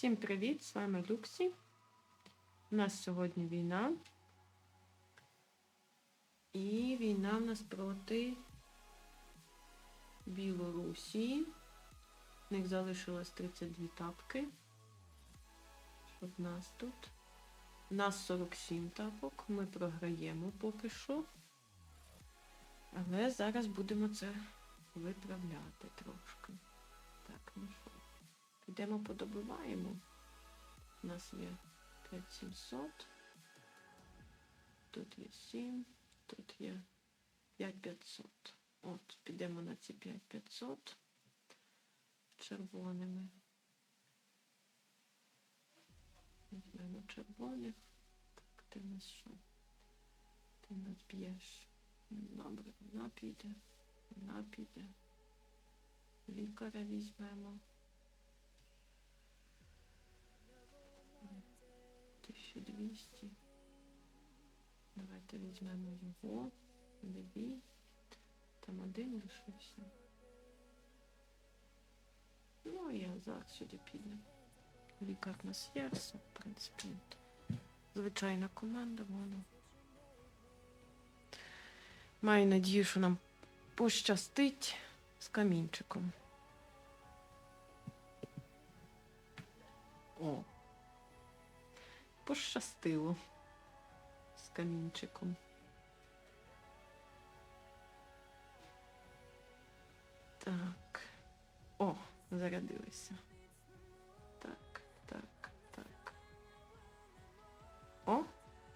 Всім привіт! З вами Люксі. У нас сьогодні війна. І війна в нас проти Білорусі. В них залишилось 32 тапки. Що нас тут? У нас 47 тапок. Ми програємо поки що. Але зараз будемо це виправляти трошки. Так, ну що? Підемо подобиваємо. У нас є 5700. Тут є 7, тут є 5500. От, підемо на ці 5500 червоними. Візьмемо червоних. Так, ти нас що? Ти нас б'єш. Добре, вона піде. Вона піде. Лікаря візьмемо. 1200. Давайте візьмемо його. Левій. Там один лишився. Ну, я зараз сюди піде. Лікар нас є, в принципі. Звичайна команда, воно. Маю надію, що нам пощастить з камінчиком. О, пощастило з камінчиком. Так. О, зарядилися. Так, так, так. О,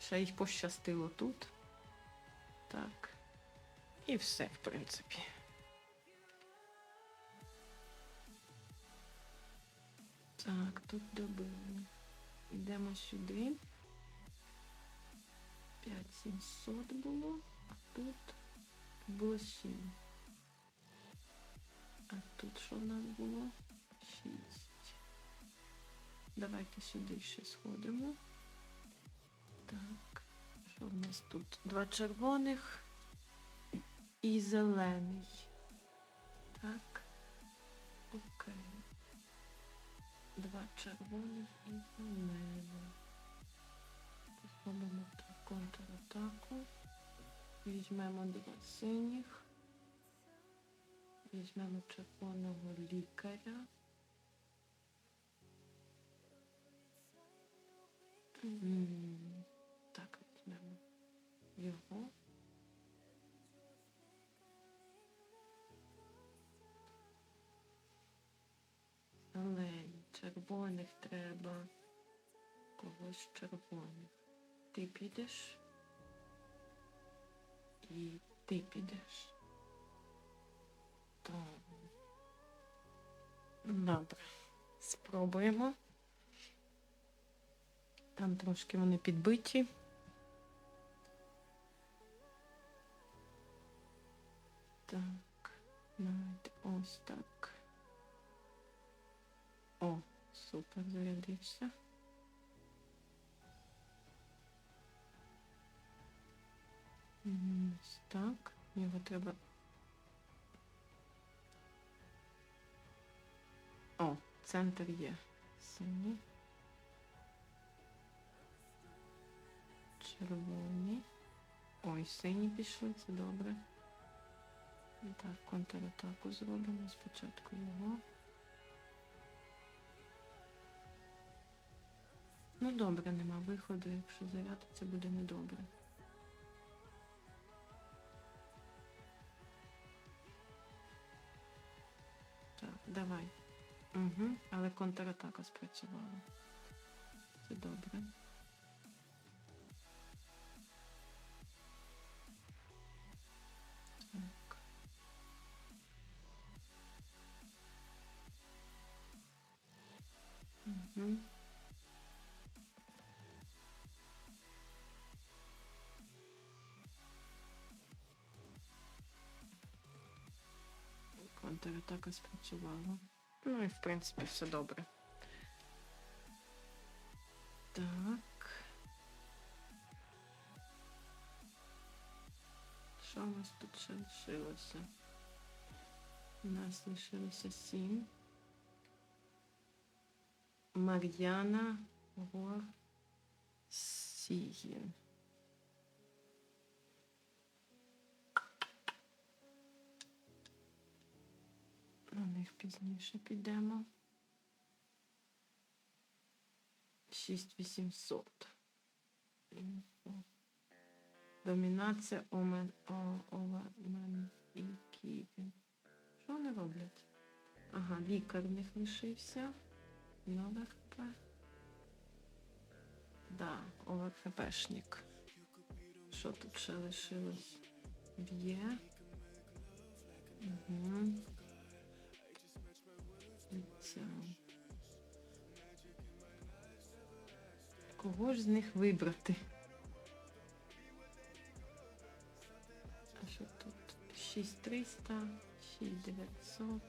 ще їх пощастило тут. Так. І все, в принципі. Так, тут добили. Йдемо сюди. 5700 було, а тут було 7. А тут що в нас було? 6. Давайте сюди ще сходимо. Так, що в нас тут? Два червоних і зелений. Так. Два червоних і зелений. Зробимо так контратаку. Візьмемо два синіх. Візьмемо червоного лікаря. М, Так, візьмемо його. Червоних треба. Когось червоних. Ти підеш. І ти підеш. То. Добре. Спробуємо. Там трошки вони підбиті. Так, навіть ось так. О, супер, зарядився. Так. Його треба. О, центр є. Синій. Червоні. Ой, сині пішли, це добре. Так, контратаку зробимо. Спочатку його. Ну добре, нема виходу, якщо зарядиться, буде недобре. Так, давай. Угу, але контратака спрацювала. Це добре. Контратака спрацювала. Ну і в принципі все добре. Так. Що у нас тут ще лишилося? У нас лишилося сім. Мар'яна Горсігін. На пізніше підемо. 6800. Домінація Омен, Омен і Ківін. Що вони роблять? Ага, лікар в них лишився. Номер П. Да, ОВКПшник. Що тут ще лишилось? Б'є. Угу. Кого ж з них вибрати? А що тут? 6300, 6900,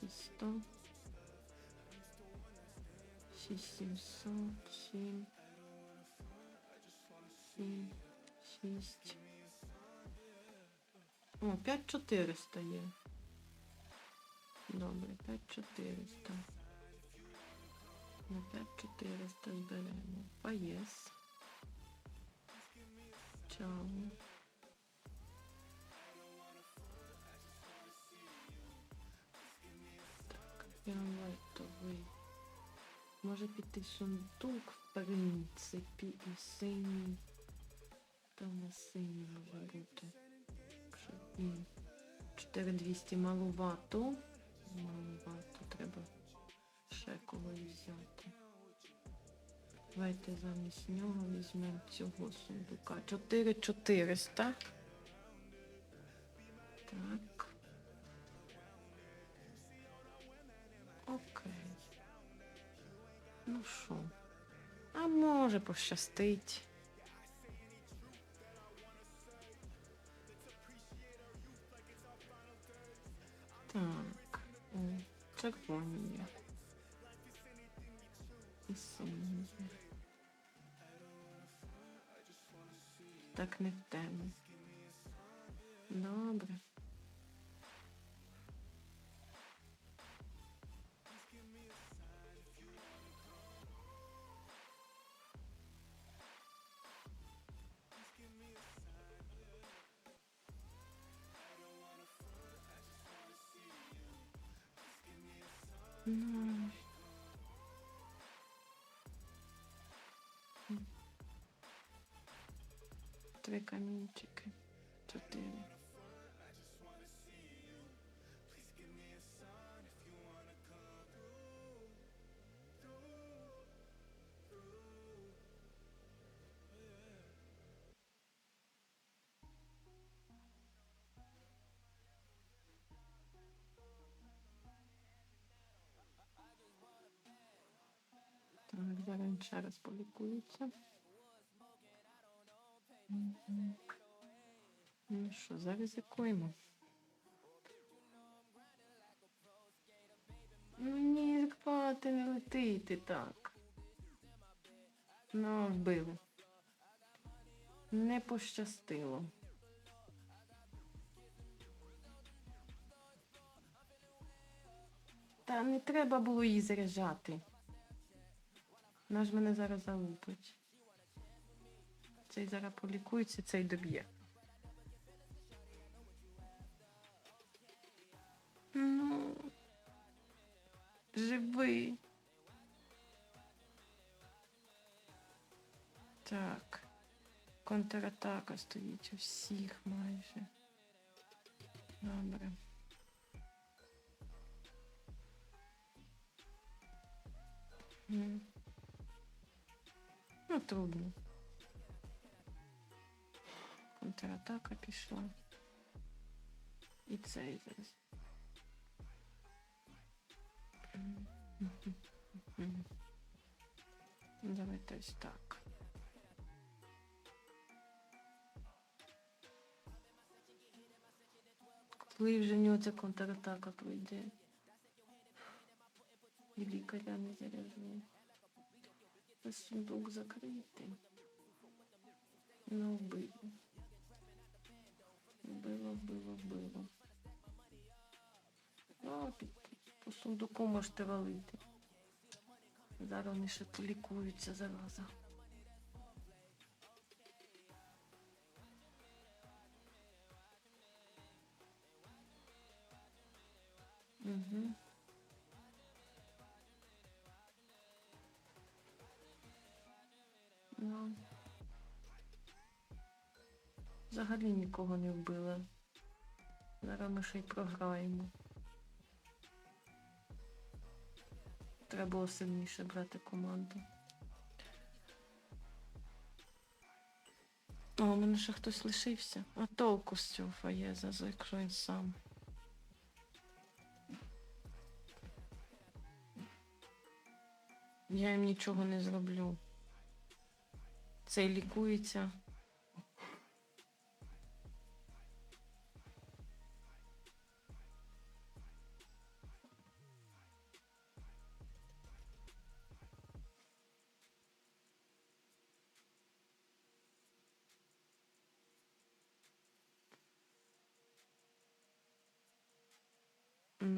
6100, 6700, 7, 7, 6. О, 5400 є. Добре, 5400. На 5400 зберемо. Поєс. Чао. Так, фіолетовий. Може піти сундук, в принципі, і синій. Там на синій може бути. Якщо і 4200 малувато. Малувато треба ще когось взяти. Давайте замість нього візьмемо цього сундука. 4400. Так. Окей. Ну що? А може пощастить. Так. Червоні є. І сумні. Так не в тему. Добре. Три камінчики. Чотири. Так, зараз він ще раз полікується. Ну що, заризикуємо. Ну ні, спати не летити так. Ну, вбили. Не пощастило. Та не треба було її заряджати. Вона ж мене зараз залупить. Цей зараз полікується, цей доб'є. Ну, живий. Так. Контратака стоїть у всіх майже. Добре. Ну, трудно. Контратака пішла. І цей зараз. М, мгм, мгм. Ну, Давайте ось так. Коли вже в нього ця контратака пройде. І лікаря не заряджує. Ось Сундук закритий. Ну, вбило. Вбило, вбило, вбило. О, під, по сундуку можете валити. Зараз вони ще полікуються зараза. Угу. Взагалі нікого не вбили. Зараз ми ще й програємо. Треба було сильніше брати команду. О, у мене ще хтось лишився. А толку з цього фаєза, якщо він сам. Я їм нічого не зроблю. Цей лікується.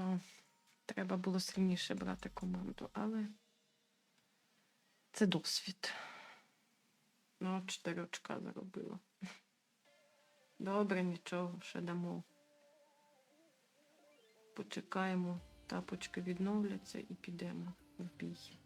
Ну, треба було сильніше брати команду, але це досвід. Ну, чотири 4 очка заробила. Добре, нічого, ще дамо. Почекаємо, тапочки відновляться і підемо в бій.